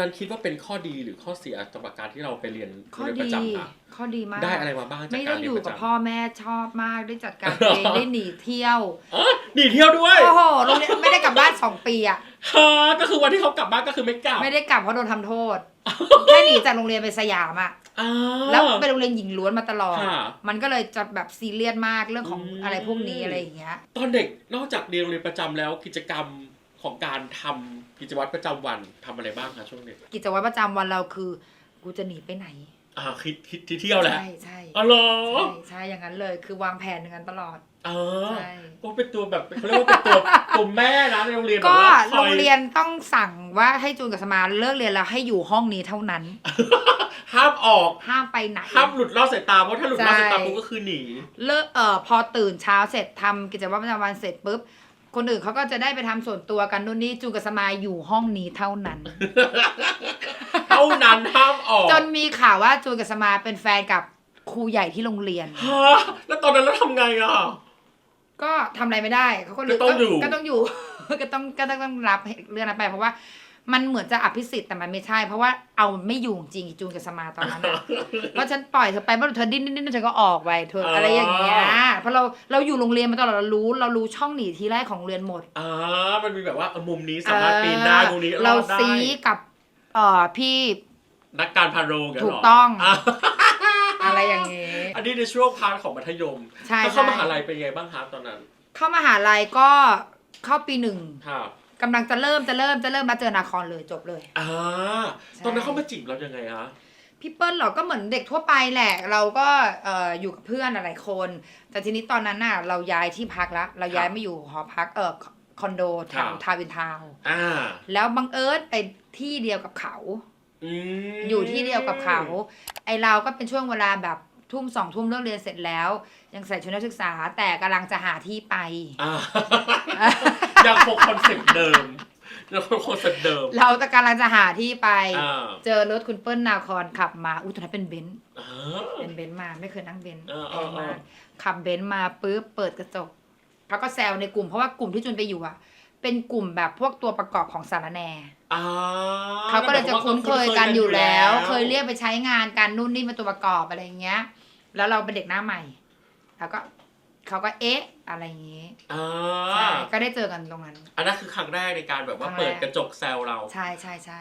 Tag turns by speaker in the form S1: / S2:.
S1: นั้นคิดว่าเป็นข้อดีหรือข้อเสียสำหรับการที่เราไปเรียน
S2: ข้อ
S1: เรียนป
S2: ดี
S1: ระจำอะ
S2: ข้อดีมาก
S1: ได้อะไรมาบ้างจาก
S2: ไม่
S1: กา
S2: ได้
S1: ร
S2: อ
S1: เรียน
S2: ยู่
S1: ประ
S2: กับ
S1: จำ
S2: พ่อแม่ชอบมากได้จัดการเองได้หนีเที่ยว
S1: อ๋อหนีเที่ยวด้วย
S2: โอ้โหโรงเรียนไม่ได้กลับบ้านสองปีอะ
S1: ฮะก็คือวันที่เขากลับบ้านก็คือไม่กลับ
S2: ไม่ได้กลับเพราะโดนทำโทษแค่หนีจากโรงเรียนไปสยามอะ
S1: อ่า
S2: แล้วเป็นโรงเรียนหญิงล้วนมาตลอด
S1: ค่ะ
S2: มันก็เลยจะแบบซีเรียสมากเรื่องของ
S1: อืม
S2: อะไรพวกนี้อะไรอย่างเงี้ย
S1: ตอนเด็กนอกจากเรียนโรงเรียนประจำแล้วกิจกรรม ของการทำกิจวัตรประจำวันทำอะไรบ้างคะช่วงเด็ก
S2: กิจวัตรประจำวันเราคือ กูจะหนีไปไหน
S1: อ่าคิดคิดที่เที่ยวแหละ
S2: ใช่ใช่
S1: อ๋อเหรอ
S2: ใช่ใช่อย่างนั้นเลย คือวางแผนอย่างนั้นตลอด
S1: อ๋อ
S2: ใช่
S1: ก็เป็นตัวแบบเขาเรียกว่าเป็นตัวตัวแม่นะในโรงเรียนแบบ
S2: ก็
S1: ว่าค
S2: โร
S1: อย
S2: งเรียนต้องสั่งว่าให้จูนกับสมาเลิกเรียนแล้วให้อยู่ห้องนี้เท่านั้น
S1: ห้ามออก
S2: ห้ามไปไหน
S1: ห้ามหลุดลอดสายตาเพราะถ้าหลุดลอดสายตา
S2: ใช่
S1: ปุ๊บก็คือหนี
S2: เลิกเอ่อพอตื่นเช้าเสร็จทำกิจวัตรประจำวันเสร็จปุ๊บ คนอื่นเขาก็จะได้ไปทำส่วนตัวกันนู่นนี่จูนกับสมายอยู่ห้องนี้เท่านั้น
S1: เท่านั้นห้ามออก
S2: จนมีข่าวว่าจูนกับสมาเป็นแฟนกับครูใหญ่ที่โรงเรียน
S1: ฮะแล้วตอนนั้นเราทำไงอะ
S2: ก็ทำอะไรไม่ได้เขาก็เลย
S1: ก็ต้องอยู่
S2: ก็ต้องอยู่ ก็ต้องก็ต้องต้องรับเรื่องนั้นไปเพราะว่า มันเหมือนจะอภิสิทธิ์แต่มันไม่ใช่ เพราะว่าเอาไม่อยู่จริงจูนกับสมาตอนนั้นอะเพราะฉันปล่อยเธอไปเมื่อเธอดิ้นดิ้นดิ้นเธอก็ออกไปเธออะไรอย่างเงี้ยเพราะเราเราอยู่โรงเรียนมาตลอดเรารู้ เรารู้ช่องหนีทีแรกของโรงเรียนหมด
S1: อ่ามันมีแบบว่าเออมุมนี้สามารถปีนได้มุมนี้ร
S2: เรา
S1: อดได้
S2: ซีกับเอ่อพี่
S1: นักการพาโรงอย่างเงี้ย
S2: ถู
S1: เหร
S2: กต้องะอะไรอย่างเงี้ย
S1: อันนี้ในช่วงพาร์ทของมัธยม
S2: ใช่
S1: ถ้าเข้าม
S2: ใช่
S1: หาลัยเป็นไงบ้างครับตอนนั้น
S2: เข้ามหาลัยก็เข้าปีหนึ่ง
S1: ครับ
S2: กำลังจะเริ่มจะเริ่มจะเริ่มมาเจอนาคอนเลยจบเลย
S1: อ่า
S2: ใช่
S1: ตอนนั้นเข้ามาจีบเรายังไงฮะ
S2: พี่เปิ้ลเหรอก็เหมือนเด็กทั่วไปแหละ เราก็เอ่ออยู่กับเพื่อนหลายคน แต่ทีนี้ตอนนั้นน่ะ เราย้ายที่พักละเราย้ายมาอยู่หอพักเออคอนโดแถวทาวน์อินทาวน์
S1: อ่า
S2: แล้วบังเอิญไปที่เดียวกับเขา
S1: อืม
S2: อยู่ที่เดียวกับเขา ไอเราก็เป็นช่วงเวลาแบบ ทุ่มสองทุ่มเลิกเรียนเสร็จแล้ว ยังใส่ชุดนักศึกษาแต่กำลังจะหาที่ไป
S1: อ่ายังคงคอนเซ็ปต์เดิมยังคงคอนเซ็ปต์เดิม
S2: เราจะกำลังจะหาที่ไป
S1: อ่า
S2: เจอรถคุณเปิ้ลนาคอนขับมาอุ้ยตอนนั้นเป็นเบนซ์
S1: อ่า
S2: เป็นเบนซ์มาไม่เคยนั่งเบนซ์
S1: เออ
S2: แพ
S1: เออง
S2: มาก
S1: เออ
S2: ขับเบนซ์มาปุ๊บเปิดกระจกเขาก็แซวในกลุ่มเพราะว่ากลุ่มที่จุนไปอยู่อะเป็นกลุ่มแบบพวกตัวประกอบของสารแหน
S1: อ่า
S2: เขาก็เลยจะคุ้นเคยกันอยู่แล้ว เคยเรีย
S1: ก
S2: กไปใช้งานกันนู่นนี่เป็นตัวประกอบอะไรอย่างเงี้ย แล้วเราเป็นเด็กหน้าใหม่ แล้วก็เขาก็เอ๊ะอะไรอย่างงี้
S1: อ่า
S2: ใช่ก็ได้เจอกันตรงนั้น
S1: อันนั้นคือครั้งแรกในการแบบว่า
S2: ครั้งแรก
S1: เปิดกระจกแซวเรา
S2: ใช่ใช่ใช่